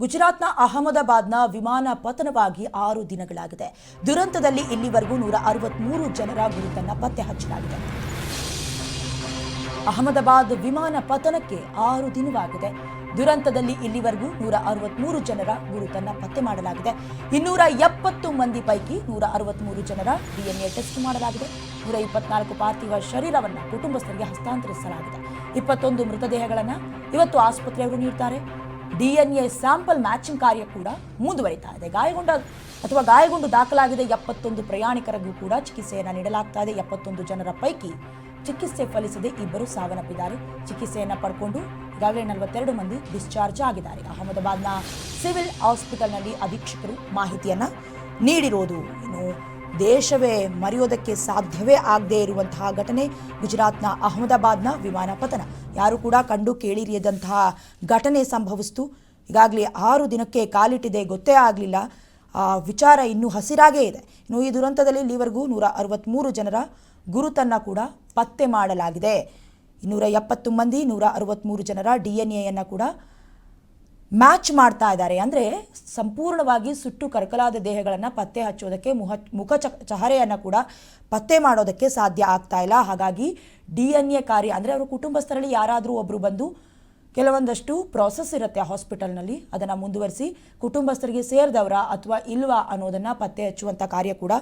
ಗುಜರಾತ್ನ ಅಹಮದಾಬಾದ್ನ ವಿಮಾನ ಪತನವಾಗಿ ಆರು ದಿನಗಳಾಗಿದೆ. ದುರಂತದಲ್ಲಿ ಇಲ್ಲಿವರೆಗೂ ನೂರ ಅರವತ್ಮೂರು ಜನರ ಗುರುತನ್ನ ಪತ್ತೆ ಹಚ್ಚಲಾಗಿದೆ. ಅಹಮದಾಬಾದ್ ವಿಮಾನ ಪತನಕ್ಕೆ ಆರು ದಿನವಾಗಿದೆ. ದುರಂತದಲ್ಲಿ ಇಲ್ಲಿವರೆಗೂ ನೂರ ಅರವತ್ಮೂರು ಜನರ ಗುರುತನ್ನ ಪತ್ತೆ ಮಾಡಲಾಗಿದೆ. ಇನ್ನೂರ ಎಪ್ಪತ್ತು ಮಂದಿ ಪೈಕಿ ನೂರ ಅರವತ್ಮೂರು ಜನರ ಡಿಎನ್ಎ ಟೆಸ್ಟ್ ಮಾಡಲಾಗಿದೆ. ನೂರ ಇಪ್ಪತ್ನಾಲ್ಕು ಪಾರ್ಥಿವ ಶರೀರವನ್ನು ಕುಟುಂಬಸ್ಥರಿಗೆ ಹಸ್ತಾಂತರಿಸಲಾಗಿದೆ. ಇಪ್ಪತ್ತೊಂದು ಮೃತದೇಹಗಳನ್ನು ಇವತ್ತು ಆಸ್ಪತ್ರೆಯವರು ನೀಡ್ತಾರೆ. ಡಿಎನ್ಎ ಸ್ಯಾಂಪಲ್ ಮ್ಯಾಚಿಂಗ್ ಕಾರ್ಯ ಕೂಡ ಮುಂದುವರಿತಾ ಇದೆ. ಗಾಯಗೊಂಡ ಅಥವಾ ಗಾಯಗೊಂಡು ದಾಖಲಾಗಿದೆ ಎಪ್ಪತ್ತೊಂದು ಪ್ರಯಾಣಿಕರಿಗೂ ಕೂಡ ಚಿಕಿತ್ಸೆಯನ್ನು ನೀಡಲಾಗ್ತಾ ಇದೆ ಎಪ್ಪತ್ತೊಂದು ಜನರ ಪೈಕಿ ಚಿಕಿತ್ಸೆ ಫಲಿಸದೆ ಇಬ್ಬರು ಸಾವನ್ನಪ್ಪಿದ್ದಾರೆ. ಚಿಕಿತ್ಸೆಯನ್ನು ಪಡ್ಕೊಂಡು ಈಗಾಗಲೇ ನಲವತ್ತೆರಡು ಮಂದಿ ಡಿಸ್ಚಾರ್ಜ್ ಆಗಿದ್ದಾರೆ. ಅಹಮದಾಬಾದ್ನ ಸಿವಿಲ್ ಹಾಸ್ಪಿಟಲ್ನಲ್ಲಿ ಅಧೀಕ್ಷಕರು ಮಾಹಿತಿಯನ್ನು ನೀಡಿರೋದು ಇನ್ನು ದೇಶವೇ ಮರೆಯೋದಕ್ಕೆ ಸಾಧ್ಯವೇ ಆಗದೇ ಇರುವಂತಹ ಘಟನೆ ಗುಜರಾತ್ನ ಅಹಮದಾಬಾದ್ನ ವಿಮಾನ ಪತನ. ಯಾರು ಕೂಡ ಕಂಡು ಕೇಳಿರಿಯದಂತಹ ಘಟನೆ ಸಂಭವಿಸ್ತು. ಈಗಾಗಲೇ ಆರು ದಿನಕ್ಕೆ ಕಾಲಿಟ್ಟಿದೆ, ಗೊತ್ತೇ ಆಗಲಿಲ್ಲ. ಆ ವಿಚಾರ ಇನ್ನೂ ಹಸಿರಾಗೇ ಇದೆ. ಇನ್ನು ಈ ದುರಂತದಲ್ಲಿ ಇಲ್ಲಿವರೆಗೂ ನೂರ ಅರವತ್ತ್ಮೂರು ಜನರ ಗುರುತನ್ನು ಕೂಡ ಪತ್ತೆ ಮಾಡಲಾಗಿದೆ. ಇನ್ನೂರ ಎಪ್ಪತ್ತು ಮಂದಿ, ನೂರ ಅರವತ್ತ್ಮೂರು ಜನರ ಡಿ ಎನ್ ಎಯನ್ನು ಕೂಡ ಮ್ಯಾಚ್ ಮಾಡ್ತಾ ಇದ್ದಾರೆ. ಅಂದರೆ ಸಂಪೂರ್ಣವಾಗಿ ಸುಟ್ಟು ಕರಕಲಾದ ದೇಹಗಳನ್ನು ಪತ್ತೆ ಹಚ್ಚೋದಕ್ಕೆ ಮುಖ ಮುಖ ಚಹರೆಯನ್ನು ಕೂಡ ಪತ್ತೆ ಮಾಡೋದಕ್ಕೆ ಸಾಧ್ಯ ಆಗ್ತಾ ಇಲ್ಲ. ಹಾಗಾಗಿ ಡಿ ಎನ್ ಎ ಕಾರ್ಯ, ಅಂದರೆ ಅವರು ಕುಟುಂಬಸ್ಥರಲ್ಲಿ ಯಾರಾದರೂ ಒಬ್ಬರು ಬಂದು ಕೆಲವೊಂದಷ್ಟು ಪ್ರಾಸೆಸ್ ಇರುತ್ತೆ ಹಾಸ್ಪಿಟಲ್ನಲ್ಲಿ ಅದನ್ನು ಮುಂದುವರಿಸಿ ಕುಟುಂಬಸ್ಥರಿಗೆ ಸೇರಿದವರ ಅಥವಾ ಇಲ್ವಾ ಅನ್ನೋದನ್ನು ಪತ್ತೆ ಹಚ್ಚುವಂಥ ಕಾರ್ಯ ಕೂಡ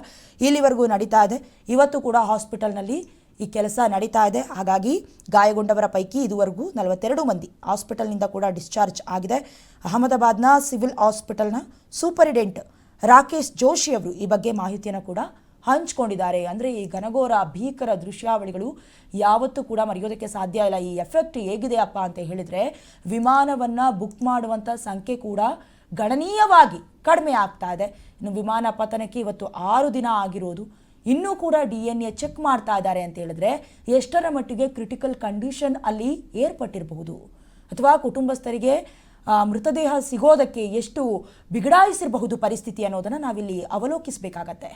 ಇಲ್ಲಿವರೆಗೂ ನಡೀತಾ ಇದೆ. ಇವತ್ತು ಕೂಡ ಹಾಸ್ಪಿಟಲ್ನಲ್ಲಿ ಈ ಕೆಲಸ ನಡೀತಾ ಇದೆ. ಹಾಗಾಗಿ ಗಾಯಗೊಂಡವರ ಪೈಕಿ ಇದುವರೆಗೂ ನಲವತ್ತೆರಡು ಮಂದಿ ಹಾಸ್ಪಿಟಲ್ನಿಂದ ಕೂಡ ಡಿಸ್ಚಾರ್ಜ್ ಆಗಿದೆ. ಅಹಮದಾಬಾದ್ನ ಸಿವಿಲ್ ಹಾಸ್ಪಿಟಲ್ನ ಸೂಪರಿಡೆಂಟ್ ರಾಕೇಶ್ ಜೋಶಿ ಅವರು ಈ ಬಗ್ಗೆ ಮಾಹಿತಿಯನ್ನು ಕೂಡ ಹಂಚ್ಕೊಂಡಿದ್ದಾರೆ. ಅಂದರೆ ಈ ಘನಘೋರ ಭೀಕರ ದೃಶ್ಯಾವಳಿಗಳು ಯಾವತ್ತೂ ಕೂಡ ಮರೆಯೋದಕ್ಕೆ ಸಾಧ್ಯ ಇಲ್ಲ. ಈ ಎಫೆಕ್ಟ್ ಹೇಗಿದೆ ಅಪ್ಪ ಅಂತ ಹೇಳಿದರೆ ವಿಮಾನವನ್ನು ಬುಕ್ ಮಾಡುವಂಥ ಸಂಖ್ಯೆ ಕೂಡ ಗಣನೀಯವಾಗಿ ಕಡಿಮೆ ಆಗ್ತಾ ಇದೆ. ಇನ್ನು ವಿಮಾನ ಪತನಕ್ಕೆ ಇವತ್ತು ಆರು ದಿನ ಆಗಿರೋದು ಇನ್ನೂ ಕೂಡ ಡಿ ಎನ್ ಎ ಚೆಕ್ ಮಾಡ್ತಾ ಇದ್ದಾರೆ ಅಂತ ಹೇಳಿದ್ರೆ ಎಷ್ಟರ ಮಟ್ಟಿಗೆ ಕ್ರಿಟಿಕಲ್ ಕಂಡೀಷನ್ ಅಲ್ಲಿ ಏರ್ಪಟ್ಟಿರಬಹುದು? ಅಥವಾ ಕುಟುಂಬಸ್ಥರಿಗೆ ಮೃತದೇಹ ಸಿಗೋದಕ್ಕೆ ಎಷ್ಟು ಬಿಗಡಾಯಿಸಿರಬಹುದು ಪರಿಸ್ಥಿತಿ ಅನ್ನೋದನ್ನು ನಾವಿಲ್ಲಿ ಅವಲೋಕಿಸಬೇಕಾಗತ್ತೆ.